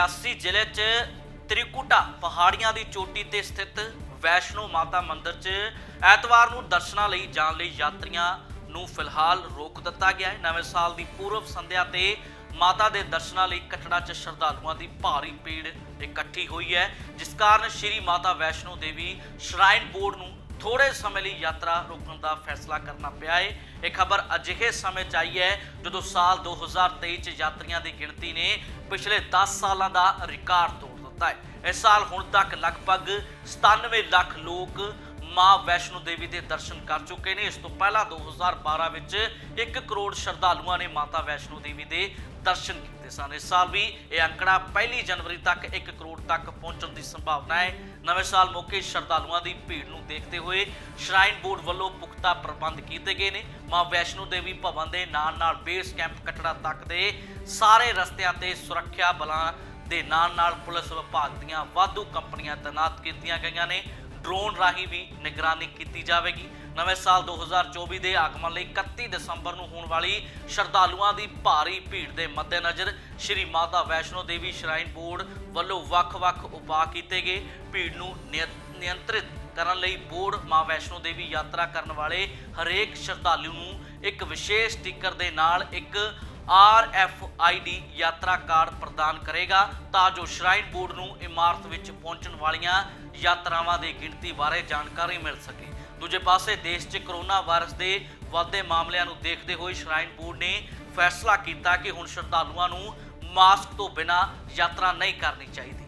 ਰਿਆਸੀ ਜ਼ਿਲ੍ਹੇ 'ਚ ਤ੍ਰਿਕੁਟਾ ਪਹਾੜੀਆਂ ਦੀ ਚੋਟੀ ਤੇ ਸਥਿਤ ਵੈਸ਼ਨੋ ਮਾਤਾ ਮੰਦਿਰ 'ਚ ਐਤਵਾਰ ਨੂੰ ਦਰਸ਼ਨਾਂ ਲਈ ਜਾਣ ਲਈ ਯਾਤਰੀਆਂ ਨੂੰ ਫਿਲਹਾਲ ਰੋਕ ਦਿੱਤਾ ਗਿਆ ਹੈ। ਨਵੇਂ ਸਾਲ ਦੀ ਪੂਰਵ ਸੰਧਿਆ ਤੇ ਮਾਤਾ ਦੇ ਦਰਸ਼ਨਾਂ ਲਈ ਕਟੜਾ 'ਚ ਸ਼ਰਧਾਲੂਆਂ ਦੀ ਭਾਰੀ ਭੀੜ ਇਕੱਠੀ ਹੋਈ ਹੈ। ਜਿਸ ਕਾਰਨ ਸ਼੍ਰੀ ਮਾਤਾ ਵੈਸ਼ਨੋ ਦੇਵੀ ਸ਼ਰਾਈਨ ਬੋਰਡ ਨੂੰ ਥੋੜੇ ਸਮੇਂ ਲਈ ਯਾਤਰਾ ਰੋਕਣ ਦਾ ਫੈਸਲਾ ਕਰਨਾ ਪਿਆ ਹੈ ਇਹ ਖਬਰ ਅਜਿਹੇ ਸਮੇਂ 'ਚ ਆਈ ਹੈ ਜਦੋਂ ਸਾਲ 2023 'ਚ ਯਾਤਰੀਆਂ ਦੀ ਗਿਣਤੀ ਨੇ ਪਿਛਲੇ 10 ਸਾਲਾਂ ਦਾ ਰਿਕਾਰਡ ਤੋੜ ਦਿੱਤਾ ਹੈ। ਇਸ ਸਾਲ ਹੁਣ ਤੱਕ ਲਗਭਗ 97 ਲੱਖ ਲੋਕ ਮਾਂ ਵੈਸ਼ਨੋ ਦੇਵੀ ਦੇ ਦਰਸ਼ਨ ਕਰ ਚੁੱਕੇ ਨੇ। ਇਸ ਤੋਂ ਪਹਿਲਾਂ 2012 ਵਿੱਚ 1 ਕਰੋੜ ਸ਼ਰਧਾਲੂਆਂ ਨੇ ਮਾਤਾ ਵੈਸ਼ਨੋ ਦੇਵੀ ਦੇ ਦਰਸ਼ਨ ਕੀਤੇ ਸਨ। ਇਸ ਸਾਲ ਵੀ ਇਹ ਅੰਕੜਾ ਪਹਿਲੀ ਜਨਵਰੀ ਤੱਕ 1 ਕਰੋੜ ਤੱਕ ਪਹੁੰਚਣ ਦੀ ਸੰਭਾਵਨਾ ਹੈ। ਨਵੇਂ ਸਾਲ ਮੌਕੇ ਸ਼ਰਧਾਲੂਆਂ ਦੀ ਭੀੜ ਨੂੰ ਦੇਖਦੇ ਹੋਏ ਸ਼ਰਾਈਨ ਬੋਰਡ ਵੱਲੋਂ ਪੁਖਤਾ ਪ੍ਰਬੰਧ ਕੀਤੇ ਗਏ ਨੇ। ਮਾਂ ਵੈਸ਼ਨੋ ਦੇਵੀ ਭਵਨ ਦੇ ਨਾਲ ਨਾਲ ਬੇਸ ਕੈਂਪ ਕਟੜਾ ਤੱਕ ਦੇ ਸਾਰੇ ਰਸਤਿਆਂ ਤੇ ਸੁਰੱਖਿਆ ਬਲਾਂ ਦੇ ਨਾਲ ਨਾਲ ਪੁਲਿਸ ਵਿਭਾਗ ਦੀਆਂ ਵਾਧੂ ਕੰਪਨੀਆਂ ਤੈਨਾਤ ਕੀਤੀਆਂ ਗਈਆਂ ਨੇ। ਡਰੋਨ ਰਾਹੀਂ ਵੀ ਨਿਗਰਾਨੀ ਕੀਤੀ ਜਾਵੇਗੀ। ਨਵੇਂ ਸਾਲ 2024 ਦੇ ਆਗਮਨ ਲਈ 31 ਦਸੰਬਰ ਨੂੰ ਹੋਣ ਵਾਲੀ ਸ਼ਰਧਾਲੂਆਂ ਦੀ ਭਾਰੀ ਭੀੜ ਦੇ ਮੱਦੇਨਜ਼ਰ ਸ਼੍ਰੀ ਮਾਤਾ ਵੈਸ਼ਨੋ ਦੇਵੀ ਸ਼ਰਾਈਨ ਬੋਰਡ ਵੱਲੋਂ ਵੱਖ-ਵੱਖ ਉਪਾਅ ਕੀਤੇ ਗਏ। ਭੀੜ ਨੂੰ ਨਿਯ- ਨਿਯੰਤਰਿਤ ਕਰਨ ਲਈ ਬੋਰਡ ਮਾਂ ਵੈਸ਼ਨੋ ਦੇਵੀ ਯਾਤਰਾ ਕਰਨ ਵਾਲੇ ਹਰੇਕ ਸ਼ਰਧਾਲੂ ਨੂੰ ਇੱਕ ਵਿਸ਼ੇਸ਼ ਸਟicker ਦੇ ਨਾਲ ਇੱਕ RFID ਯਾਤਰਾ ਕਾਰਡ ਪ੍ਰਦਾਨ ਕਰੇਗਾ ਤਾਂ ਜੋ ਸ਼ਰਾਈਨ ਬੋਰਡ ਨੂੰ ਇਮਾਰਤ ਵਿੱਚ ਪਹੁੰਚਣ ਵਾਲੀਆਂ ਯਾਤਰਾਵਾਂ ਦੀ ਗਿਣਤੀ ਬਾਰੇ ਜਾਣਕਾਰੀ ਮਿਲ ਸਕੇ। ਦੂਜੇ ਪਾਸੇ, ਦੇਸ਼ 'ਚ ਕਰੋਨਾ ਵਾਇਰਸ ਦੇ ਵੱਧਦੇ ਮਾਮਲਿਆਂ ਨੂੰ ਦੇਖਦੇ ਹੋਏ ਸ਼ਰਾਈਨ ਬੋਰਡ ਨੇ ਫੈਸਲਾ ਕੀਤਾ ਕਿ ਹੁਣ ਸ਼ਰਧਾਲੂਆਂ ਨੂੰ ਮਾਸਕ ਤੋਂ ਬਿਨਾਂ ਯਾਤਰਾ ਨਹੀਂ ਕਰਨੀ ਚਾਹੀਦੀ।